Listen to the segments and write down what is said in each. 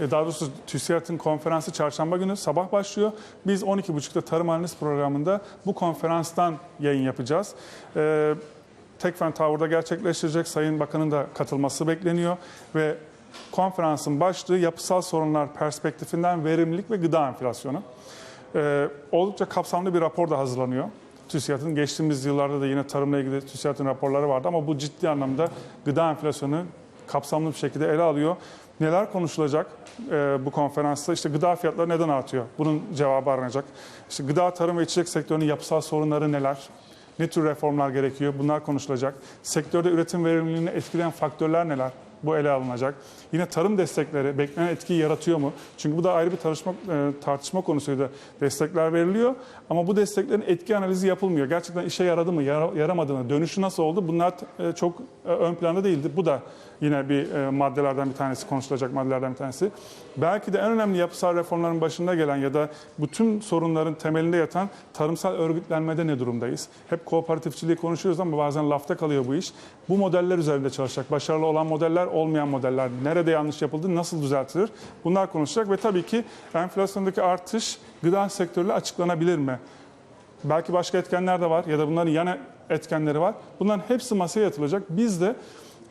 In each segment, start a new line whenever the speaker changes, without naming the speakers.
e, daha doğrusu TÜSİAD'ın konferansı çarşamba günü sabah başlıyor. Biz 12.30'da Tarım Analiz programında bu konferanstan yayın yapacağız. E, Tekfen Tower'da gerçekleştirecek Sayın Bakan'ın da katılması bekleniyor ve konferansın başlığı yapısal sorunlar perspektifinden verimlilik ve gıda enflasyonu. Ee, oldukça kapsamlı bir rapor da hazırlanıyor. TÜSİAD'ın geçtiğimiz yıllarda da yine tarımla ilgili TÜSİAD'ın raporları vardı ama bu ciddi anlamda gıda enflasyonu kapsamlı bir şekilde ele alıyor. Neler konuşulacak e, bu konferansta? İşte gıda fiyatları neden artıyor? Bunun cevabı aranacak. İşte gıda, tarım ve içecek sektörünün yapısal sorunları neler? Ne tür reformlar gerekiyor? Bunlar konuşulacak. Sektörde üretim verimliliğini etkileyen faktörler neler? Bu ele alınacak. Yine tarım destekleri beklenen etkiyi yaratıyor mu? Çünkü bu da ayrı bir tartışma, e, tartışma konusuydu. Destekler veriliyor ama bu desteklerin etki analizi yapılmıyor. Gerçekten işe yaradı mı, yara- yaramadı mı, dönüşü nasıl oldu? Bunlar e, çok e, ön planda değildi. Bu da yine bir maddelerden bir tanesi, konuşulacak maddelerden bir tanesi. Belki de en önemli yapısal reformların başında gelen ya da bütün sorunların temelinde yatan tarımsal örgütlenmede ne durumdayız? Hep kooperatifçiliği konuşuyoruz ama bazen lafta kalıyor bu iş. Bu modeller üzerinde çalışacak. Başarılı olan modeller, olmayan modeller. Nerede yanlış yapıldı, nasıl düzeltilir? Bunlar konuşacak ve tabii ki enflasyondaki artış gıda sektörüyle açıklanabilir mi? Belki başka etkenler de var ya da bunların yan etkenleri var. Bunların hepsi masaya yatılacak. Biz de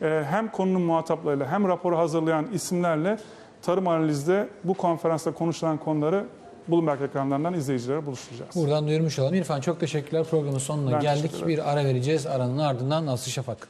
e, hem konunun muhataplarıyla hem raporu hazırlayan isimlerle tarım analizde bu konferansta konuşulan konuları Bloomberg ekranlarından izleyicilere buluşturacağız.
Buradan duyurmuş olalım. İrfan çok teşekkürler. Programın sonuna
Ben
geldik. Bir ara vereceğiz. Aranın ardından Aslı Şafak.